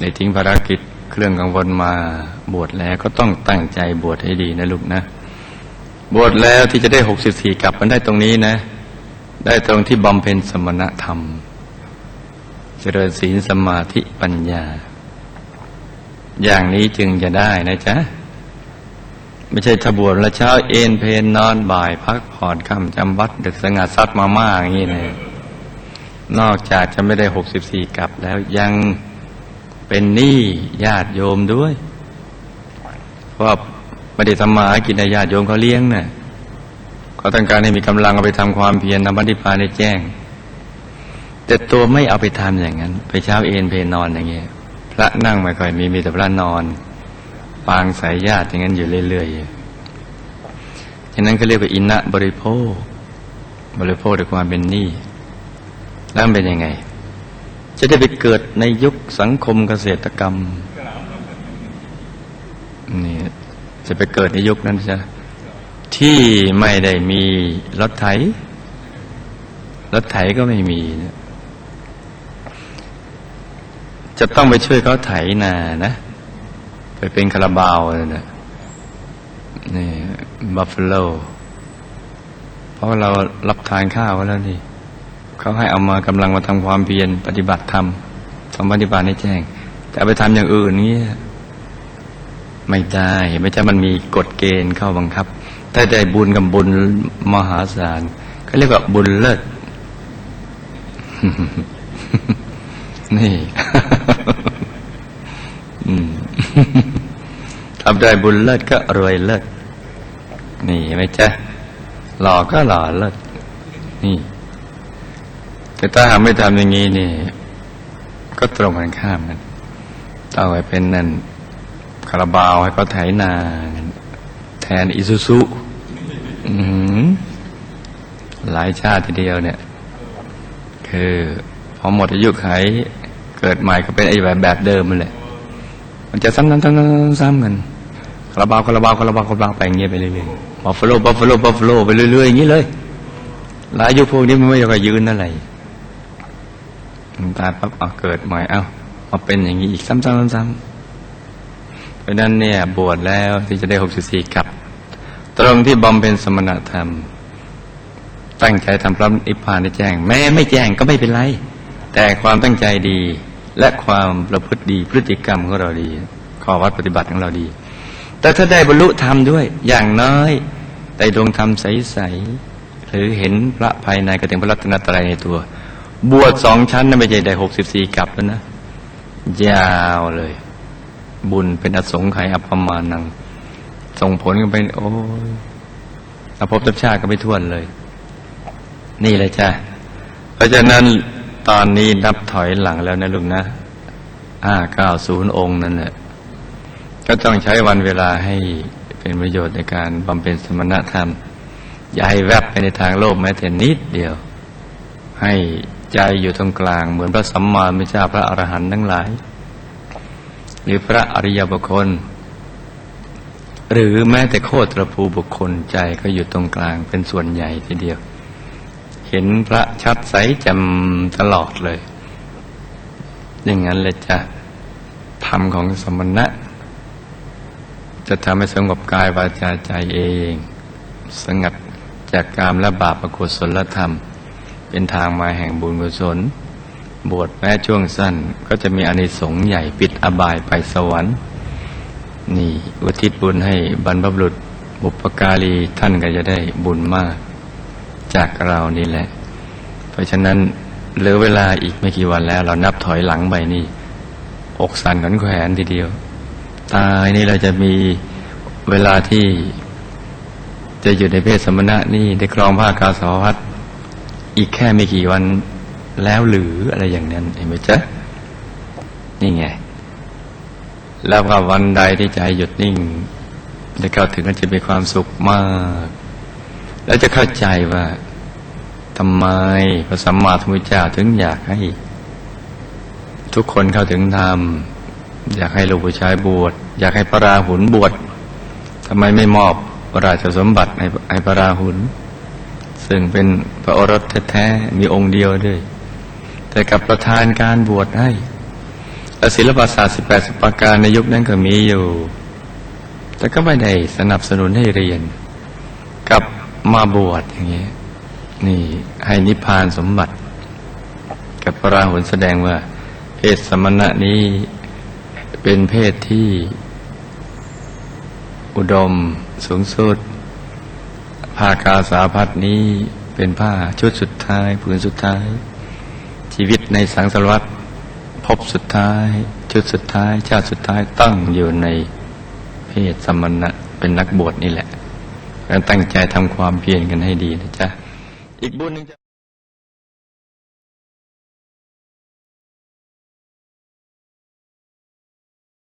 ในทิ้งภารกิจเครื่องกังวลมาบวชแล้วก็ต้องตั้งใจบวชให้ดีนะลูกนะ บวชแล้วที่จะได้หกสิบสี่กลับมันได้ตรงนี้นะ ได้ตรงที่บำเพ็ญสมณธรรม เจริญศีลสมาธิปัญญา อย่างนี้จึงจะได้นะจ๊ะ ไม่ใช่ทบวชแล้วเช้าเอนเพนนอนบ่ายพักผ่อนค่ำจำวัดดึกสงัดซัดมาม่าอย่างนี้นะนอกจากจะไม่ได้หกสิบสี่กลับแล้วยัง เป็นหนี้ญาติโยมด้วย เพราะว่าไม่ได้ทำมาหากินในญาติโยมเขาเลี้ยงนะ่ะเขาต้องการให้มีกำลังเอาไปทำความเพียรนำปฏิพาในแจ้ง แต่ตัวไม่เอาไปทำอย่างนั้น ไปเช้าเอนเพนนอนอย่างเงี้ย พระนั่งไม่ค่อยมีมีแต่พระนอน ปางสายญาติอย่างนั้นอยู่เรื่อยๆฉะนั้นก็เรียกว่าอินะบริโภค บริโภคด้วยความเป็นหนี้แล้วมันเป็นยังไง จะได้ไปเกิดในยุคสังคมเกษตรกรรมนี่จะไปเกิดในยุคนั้นใช่ที่ไม่ได้มีรถไถ รถไถก็ไม่มีนะจะต้องไปช่วยเขาไถนานะ ไปเป็นคาราบาวเลนะนี่บัฟฟาโลเพราะเรารับทานข้าวไว้แล้วนี่ เขาให้เอามากำลังมาทำความเพียรปฏิบัติธรรมทำปฏิบัติให้แจ้ง แต่ไปทำอย่างอื่นเงี้ยไม่ได้ไม่ใช่มันมีกฎเกณฑ์เข้าบังคับถ้าได้บุญกับบุญมหาศาลเขาเรียกว่าบุญเลิศนี่อืมทำได้บุญเลิศก็รวยเลิศนี่ไหมจ๊ะหล่อก็หล่อเลิศนี่ แต่ถ้าหากไม่ทำอย่างนี้นี่ ก็ตรงกันข้ามกันเอาไว้เป็นนั่นคาราบาวให้เขาไถนาแทนอิซุซุหลายชาติทีเดียวเนี่ย คือพอหมดอายุไขเกิดใหม่ก็เป็นไอ้แบบแบบเดิมมันแหละ มันจะซ้ำๆๆซ้ำๆกันคาราบาวคาราบาวคาราบาวคาราบาวไปอย่างเงี้ยไปเรื่อยๆบัฟฟาโลบัฟฟาโลบัฟฟาโลไปเรื่อยๆอย่างนี้เลยหลายยุคพวกนี้มันไม่อยากจะยืนอะไร ตายปั๊บเอาเกิดใหม่เอามาเป็นอย่างนี้อีกซ้ำๆซ้ำๆเพราะนั้นเนี่ยบวชแล้วที่จะได้หกสิบสี่กับ ตรงที่บำเพ็ญสมณธรรม ตั้งใจทำพระนิพพานได้แจ้ง แม้ไม่แจ้งก็ไม่เป็นไร แต่ความตั้งใจดีและความประพฤติดีพฤติกรรมของเราดีข้อวัดปฏิบัติของเราดี แต่ถ้าได้บรรลุธรรมด้วย อย่างน้อยได้ดวงธรรมใสๆหรือเห็นพระภายในกระถึงพระรัตนตรัยในตัว บวชสองชั้นนะไม่ใช่ได้หกสิบสี่กับแล้วนะ ยาวเลย บุญเป็นอสงไขยอัปปมานัง ส่งผลกันไปโอ้ยอภพทับชาติก็ไม่ท้วนเลย นี่เลยจ้ะเพราะฉะนั้นตอนนี้นับถอยหลังแล้วนะลุงนะห้าเก้าศูนย์องค์นั่นแหละก็ต้องใช้วันเวลาให้เป็นประโยชน์ในการบำเพ็ญสมณธรรม อย่าให้แวบไปในทางโลกแม้แต่นิดเดียว ให้ ใจอยู่ตรงกลาง เหมือนพระสัมมามพุทธเจ้าพระอรหันต์ทั้งหลาย หรือพระอริยบุคคล หรือแม้แต่โคตรภูบุคคลใจก็อยู่ตรงกลางเป็นส่วนใหญ่ทีเดียว เห็นพระชัดใสจำตลอดเลย อย่างนั้นเลยจะธรรมของสมณะ จะทำให้สงบกายวาจาใจเอง สงัดจากกามและบาปอกุศลธรรม เป็นทางมาแห่งบุญกุศล บวชแม้ช่วงสั้นก็จะมีอานิสงส์ใหญ่ปิดอบายไปสวรรค์ นี่อุทิศบุญให้บรรพบุรุษบุปการีท่านก็จะได้บุญมาก จากเรานี่แหละ เพราะฉะนั้นเหลือเวลาอีกไม่กี่วันแล้ว เรานับถอยหลังไปนี่ อกสั่นขวัญแขวนทีเดียว ตายนี่เราจะมีเวลาที่จะอยู่ในเพศสมณะนี่ได้ครองผ้ากาสาวพัด อีกแค่ไม่กี่วันแล้วหรืออะไรอย่างนั้นเห็นไหมจ๊ะนี่ไง แล้วก็วันใดที่ใจหยุดนิ่งได้เข้าถึงก็จะมีความสุขมาก แล้วจะเข้าใจว่าทำไมพระสัมมาสัมพุทธเจ้าถึงอยากให้ ทุกคนเข้าถึงธรรมอยากให้ลูกผู้ชายบวชอยากให้พระราหุลบวชทำไมไม่มอบราชสมบัติให้ให้พระราหุล ซึ่งเป็นพระโอรสแท้ๆมีองค์เดียวด้วย แต่กับประทานการบวชให้ศิลปศาสตร์ 18สปาการในยุคนั้นก็มีอยู่ แต่ก็ไม่ได้สนับสนุนให้เรียน กับมาบวชอย่างเงี้ยนี่ให้นิพพานสมบัติ กับพระราหุลแสดงว่า เพศสมณะนี้เป็นเพศที่ อุดมสูงสุด ผ้ากาสาพัดนี้เป็นผ้าชุดสุดท้ายผืนสุดท้าย ชีวิตในสังสารวัตรพบสุดท้าย ชุดสุดท้าย ชาติสุดท้ายตั้งอยู่ในเพศสมณะเป็นนักบวชนี่แหละการตั้งใจทำความเพียรกันให้ดีนะจ๊ะอีกบุญหนึ่งจะ